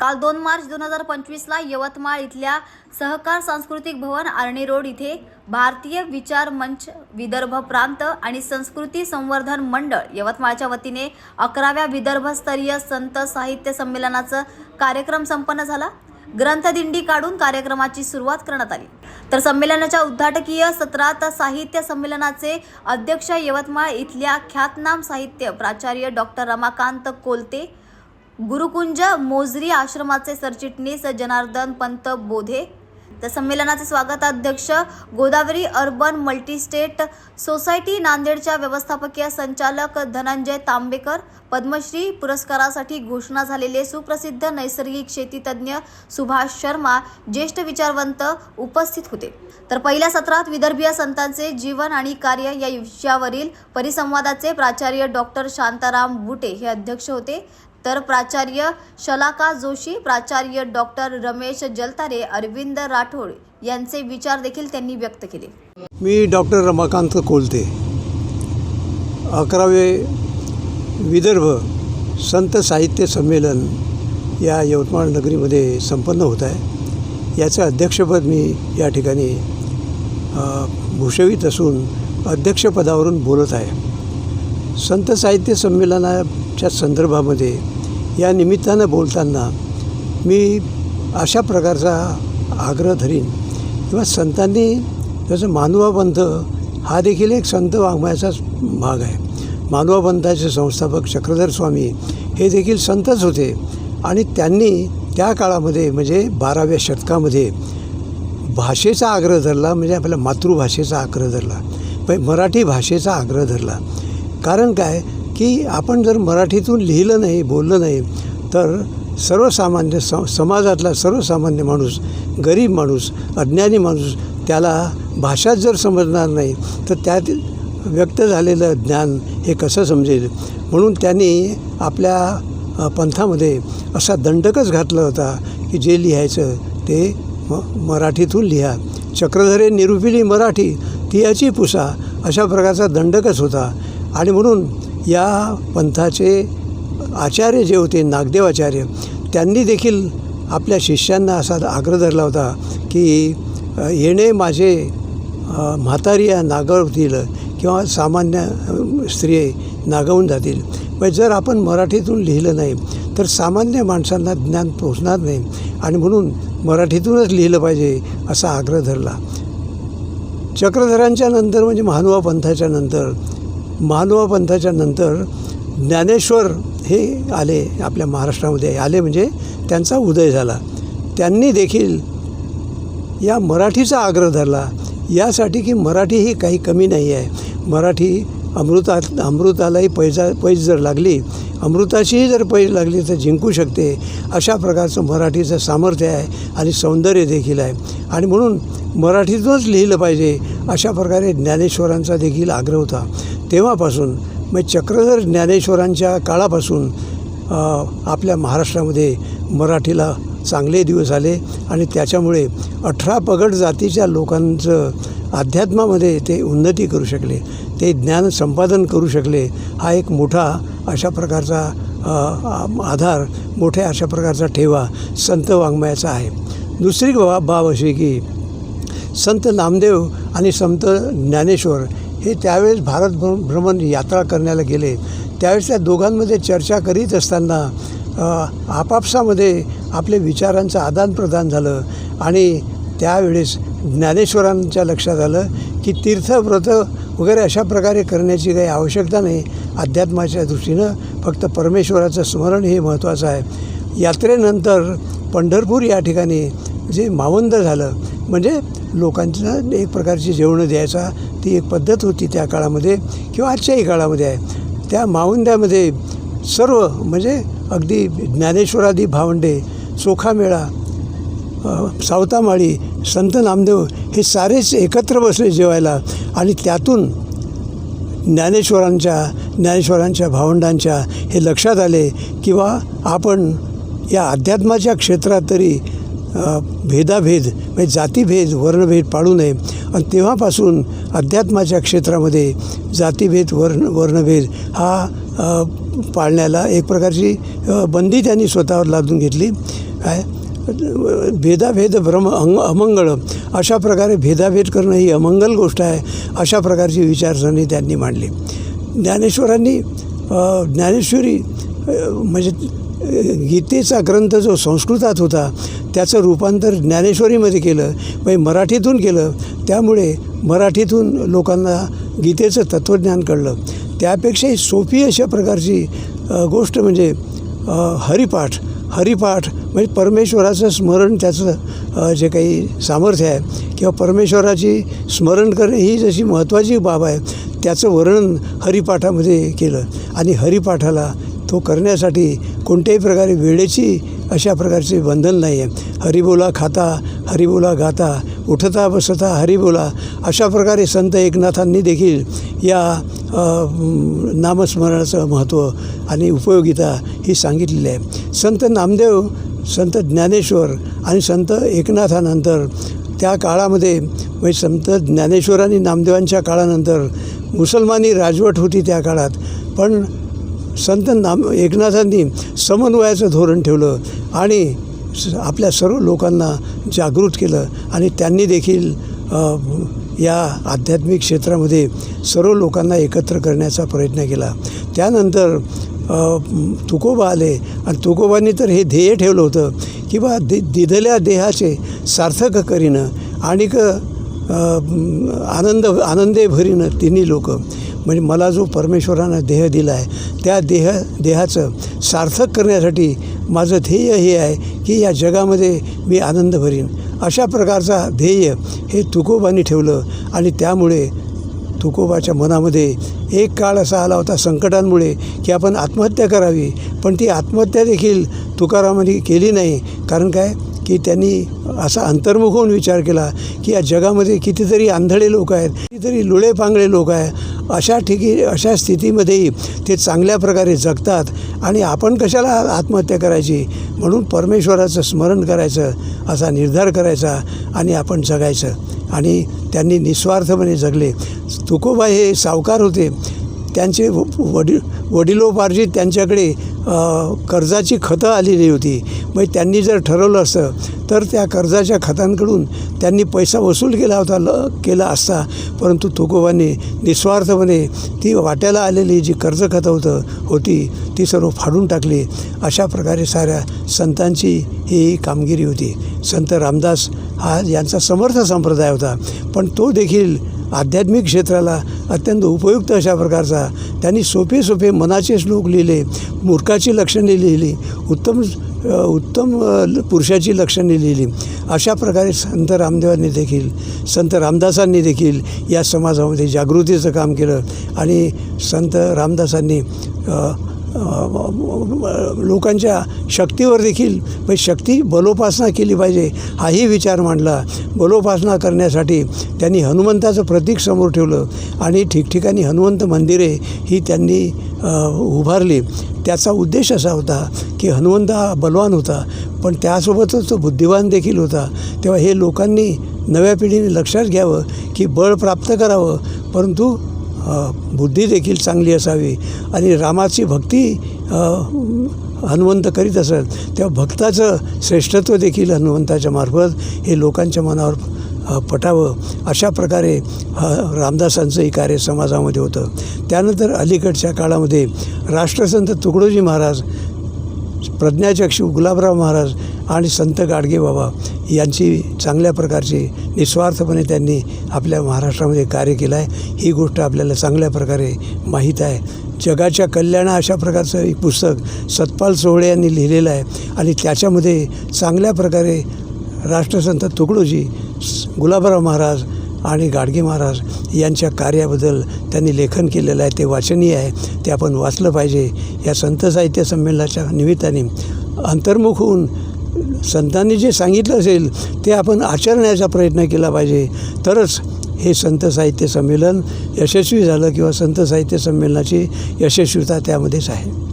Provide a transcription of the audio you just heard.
काल दोन मार्च दोन हजार पंचवीसला यवतमाळ इथल्या सहकार सांस्कृतिक भवन आर्णी रोड इथे भारतीय विचार मंच विदर्भ प्रांत आणि संस्कृती संवर्धन मंडळ यवतमाळच्या वतीने अकराव्या विदर्भस्तरीय संत साहित्य संमेलनाचा कार्यक्रम संपन्न झाला. ग्रंथदिंडी काढून कार्यक्रमाची सुरुवात करण्यात आली. तर संमेलनाच्या उद्घाटकीय सत्रात साहित्य संमेलनाचे अध्यक्ष यवतमाळ इथल्या ख्यातनाम साहित्य प्राचार्य डॉक्टर रमाकांत कोलते गुरुकुंज मोजरी आश्रमाचे सरचिटणीस जनार्दन पंत बोधे. तर संमेलनाचे स्वागताध्यक्ष गोदावरी अर्बन मल्टीस्टेट सोसायटी नांदेडच्या व्यवस्थापकीय संचालक धनंजय तांबेकर. पद्मश्री पुरस्कारासाठी घोषणा झालेले सुप्रसिद्ध नैसर्गिक शेतीतज्ञ सुभाष शर्मा ज्येष्ठ विचारवंत उपस्थित होते. तर पहिल्या सत्रात विदर्भीय संतांचे जीवन आणि कार्य या विषयावरील परिसंवादाचे प्राचार्य डॉक्टर शांताराम बुटे हे अध्यक्ष होते. तर प्राचार्य शलाका जोशी प्राचार्य डॉक्टर रमेश जलतारे अरविंद राठोड यांचे विचार देखील त्यांनी व्यक्त केले. मी डॉक्टर रमाकांत कोलते. अकरावे विदर्भ संत साहित्य संमेलन या यवतमाळ नगरीमध्ये संपन्न होत आहे. याचं अध्यक्षपद मी या ठिकाणी भूषवित असून अध्यक्षपदावरून बोलत आहे. संत साहित्य संमेलनाच्या संदर्भामध्ये या निमित्तानं बोलताना मी अशा प्रकारचा आग्रह धरीन. किंवा संतांनी जसं मानवापंथ हा देखील एक संत वाङ्मयाचाच भाग आहे. मानवापंथाचे संस्थापक चक्रधर स्वामी हे देखील संतच होते. आणि त्यांनी त्या काळामध्ये म्हणजे बाराव्या शतकामध्ये भाषेचा आग्रह धरला म्हणजे आपल्या मातृभाषेचा आग्रह धरला. मराठी भाषेचा आग्रह धरला. कारण काय? की आपण जर मराठीतून लिहिलं नाही बोललं नाही तर सर्वसामान्य स समाजातला सर्वसामान्य माणूस गरीब माणूस अज्ञानी माणूस त्याला भाषाच जर समजणार नाही तर त्यात व्यक्त झालेलं ज्ञान हे कसं समजेल? म्हणून त्यांनी आपल्या पंथामध्ये असा दंडकच घातला होता की जे लिहायचं ते म मराठीतून लिहा. चक्रधरे निरुपिली मराठी ती याची पुसा अशा प्रकारचा दंडकच होता. आणि म्हणून या पंथाचे आचार्य जे होते नागदेवाचार्य त्यांनी देखील आपल्या शिष्यांना असा आग्रह धरला होता की येणे माझे म्हातारी या नागवतील किंवा सामान्य स्त्रिये नागवून जातील. पण जर आपण मराठीतून लिहिलं नाही तर सामान्य माणसांना ज्ञान पोचणार नाही आणि म्हणून मराठीतूनच लिहिलं पाहिजे असा आग्रह धरला. चक्रधरांच्या नंतर म्हणजे महानुभा पंथाच्या नंतर महानुभा पंथाच्या नंतर ज्ञानेश्वर हे आले आपल्या महाराष्ट्रामध्ये आले म्हणजे त्यांचा उदय झाला. त्यांनी देखील या मराठीचा आग्रह धरला. यासाठी की मराठी ही काही कमी नाही आहे. मराठी अमृतात अमृतालाही पैजा पैज जर लागली अमृताचीही जर पैज लागली तर जिंकू शकते. अशा प्रकारचं मराठीचं सामर्थ्य आहे आणि सौंदर्य देखील आहे. आणि म्हणून मराठीतूनच लिहिलं पाहिजे. अशा प्रकारे ज्ञानेश्वरांचा देखील आग्रह होता. तेव्हापासून मग चक्रधर ज्ञानेश्वरांच्या काळापासून आपल्या महाराष्ट्रामध्ये मराठीला चांगले दिवस आले आणि त्याच्यामुळे अठरा पगड जातीच्या लोकांचं अध्यात्मामध्ये ते उन्नती करू शकले ते ज्ञान संपादन करू शकले हा एक मोठा अशा प्रकारचा आधार मोठ्या अशा प्रकारचा ठेवा संत वाङ्मयाचा आहे. दुसरी बाब अशी की संत नामदेव आणि संत ज्ञानेश्वर हे त्यावेळेस भारत भ्र भ्रमण यात्रा करण्याला गेले. त्यावेळेस त्या दोघांमध्ये चर्चा करीत असताना आपापसामध्ये आपले विचारांचं आदानप्रदान झालं आणि त्यावेळेस ज्ञानेश्वरांच्या लक्षात आलं की तीर्थव्रत वगैरे अशा प्रकारे करण्याची काही आवश्यकता नाही. अध्यात्माच्या दृष्टीनं फक्त परमेश्वराचं स्मरण हे महत्त्वाचं आहे. यात्रेनंतर पंढरपूर या ठिकाणी जे मावंद झालं म्हणजे लोकांना एक प्रकारची जेवणं द्यायचा ती एक पद्धत होती त्या काळामध्ये किंवा आजच्याही काळामध्ये आहे. त्या मावंद्यामध्ये सर्व म्हणजे अगदी ज्ञानेश्वरादी भावंडे चोखामेळा सावतामाळी संत नामदेव हे सारेच एकत्र बसले जेवायला आणि त्यातून ज्ञानेश्वरांच्या ज्ञानेश्वरांच्या भावंडांच्या हे लक्षात आले किंवा आपण या अध्यात्माच्या क्षेत्रात तरी भेदाभेद म्हणजे जातीभेद वर्णभेद पाळू नये. आणि तेव्हापासून अध्यात्माच्या क्षेत्रामध्ये जातीभेद वर्ण वर्णभेद हा पाळण्याला एक प्रकारची बंदी त्यांनी स्वतःवर लादून घेतली. काय? भेदाभेद भ्रम अंग अमंगळ अशा प्रकारे भेदाभेद करणं ही अमंगल गोष्ट आहे अशा प्रकारची विचारसरणी त्यांनी मांडली. ज्ञानेश्वरांनी ज्ञानेश्वरी म्हणजे गीतेचा ग्रंथ जो संस्कृतात होता त्याचं रूपांतर ज्ञानेश्वरीमध्ये केलं म्हणजे मराठीतून केलं त्यामुळे मराठीतून लोकांना गीतेचं तत्त्वज्ञान कळलं. त्यापेक्षाही सोपी अशा प्रकारची गोष्ट म्हणजे हरिपाठ. हरिपाठ म्हणजे परमेश्वराचं स्मरण त्याचं जे काही सामर्थ्य आहे किंवा परमेश्वराची स्मरण करणे ही जशी महत्त्वाची बाब आहे त्याचं वर्णन हरिपाठामध्ये केलं. आणि हरिपाठाला तो करण्यासाठी कोणत्याही प्रकारे वेळेची अशा प्रकारचे बंधन नाही आहे हरिबोला खाता हरिबोला गाता उठता बसता हरिबोला अशा प्रकारे संत एकनाथांनी देखील या नामस्मरणाचं महत्त्व आणि उपयोगिता ही सांगितलेली आहे. संत नामदेव संत ज्ञानेश्वर आणि संत एकनाथानंतर त्या काळामध्ये म्हणजे संत ज्ञानेश्वर आणि नामदेवांच्या काळानंतर मुसलमानी राजवट होती त्या काळात. पण संत नाम एकनाथांनी समन्वयाचं धोरण ठेवलं आणि स- आपल्या सर्व लोकांना जागृत केलं आणि त्यांनी देखील या आध्यात्मिक क्षेत्रामध्ये सर्व लोकांना एकत्र करण्याचा प्रयत्न केला. त्यानंतर तुकोबा आले आणि तुकोबांनी तर हे ध्येय ठेवलं होतं की बा दि दिधल्या देहाचे सार्थक करीनं आणिक आनंद आनंदे भरीनं तिन्ही लोकं म्हणजे मला जो परमेश्वरानं देह दिला आहे त्या देह देहाचं सार्थक करण्यासाठी माझं ध्येय हे आहे की या जगामध्ये मी आनंद भरीन. अशा प्रकारचा ध्येय हे तुकोबांनी ठेवलं आणि त्यामुळे तुकोबाच्या मनामध्ये एक काळ असा आला होता संकटांमुळे की आपण आत्महत्या करावी पण ती आत्महत्या देखील तुकारामांनी केली नाही. कारण काय? की त्यांनी असा अंतर्मुख होऊन विचार केला की या जगामध्ये कितीतरी आंधळे लोक आहेत कितीतरी लुळे पांगळे लोक आहेत अशा ठिकी अशा स्थितीमध्येही ते चांगल्या प्रकारे जगतात आणि आपण कशाला आत्महत्या करायची? म्हणून परमेश्वराचं स्मरण करायचं असा निर्धार करायचा आणि आपण जगायचं. आणि त्यांनी निस्वार्थपणे जगले. तुकोबा हे सावकार होते. त्यांचे व- वडील वडिलोपार्जित त्यांच्याकडे कर्जाची खतं आलेली होती. मग त्यांनी जर ठरवलं असतं तर त्या कर्जाच्या खतांकडून त्यांनी पैसा वसूल केला होता ल केला असता. परंतु तुकोबांनी निस्वार्थपणे ती वाट्याला आलेली जी कर्ज खतं होतं होती ती सर्व फाडून टाकली. अशा प्रकारे साऱ्या संतांची ही कामगिरी होती. संत रामदास हा यांचा समर्थ संप्रदाय होता. पण तो देखील आध्यात्मिक क्षेत्राला अत्यंत उपयुक्त अशा प्रकारचा त्यांनी सोपे सोपे मनाचे श्लोक लिहिले मूर्खाची लक्षणे लिहिली उत्तम उत्तम ल- पुरुषाची लक्षणे लिहिली. अशा प्रकारे संत रामदेवांनी देखील संत रामदासांनी देखील या समाजामध्ये जागृतीचं काम केलं आणि संत रामदासांनी लोकांच्या शक्तीवर देखील म्हणजे शक्ती बलोपासना केली पाहिजे हाही विचार मांडला. बलोपासना करण्यासाठी त्यांनी हनुमंताचं प्रतीक समोर ठेवलं आणि ठिकठिकाणी हनुमंत मंदिरे ही त्यांनी उभारली. त्याचा उद्देश असा होता की हनुमंत हा बलवान होता पण त्यासोबतच तो बुद्धिवान देखील होता. तेव्हा हे लोकांनी नव्या पिढीने लक्षात घ्यावं की बळ प्राप्त करावं परंतु बुद्धी देखील चांगली असावी आणि रामाची भक्ती हनुवंत हनुमंत करीत असत तेव्हा भक्ताचं श्रेष्ठत्व देखील हनुमंताच्या मार्फत हे लोकांच्या मनावर पटावं. अशा प्रकारे रामदासांचंही कार्य समाजामध्ये होतं. त्यानंतर अलीकडच्या काळामध्ये राष्ट्रसंत तुकडोजी महाराज प्रज्ञाचक्षू गुलाबराव महाराज आणि संत गाडगे बाबा यांची चांगल्या प्रकारची निस्वार्थपणे त्यांनी आपल्या महाराष्ट्रामध्ये कार्य केलं आहे. ही गोष्ट आपल्याला चांगल्या प्रकारे माहीत आहे. जगाच्या कल्याणा अशा प्रकारचं एक पुस्तक सतपाल सोहळे यांनी लिहिलेलं आहे आणि त्याच्यामध्ये चांगल्या प्रकारे राष्ट्रसंत तुकडोजी गुलाबराव महाराज आणि गाडगे महाराज यांच्या कार्याबद्दल त्यांनी लेखन केलेलं आहे. ते वाचनीय आहे. ते आपण वाचलं पाहिजे. या संत साहित्य संमेलनाच्या निमित्ताने अंतर्मुख होऊन संतांनी जे सांगितलं असेल ते आपण आचरण्याचा प्रयत्न केला पाहिजे. तरच हे संत साहित्य संमेलन यशस्वी झालं किंवा संत साहित्य संमेलनाची यशस्वीता त्यामध्येच आहे.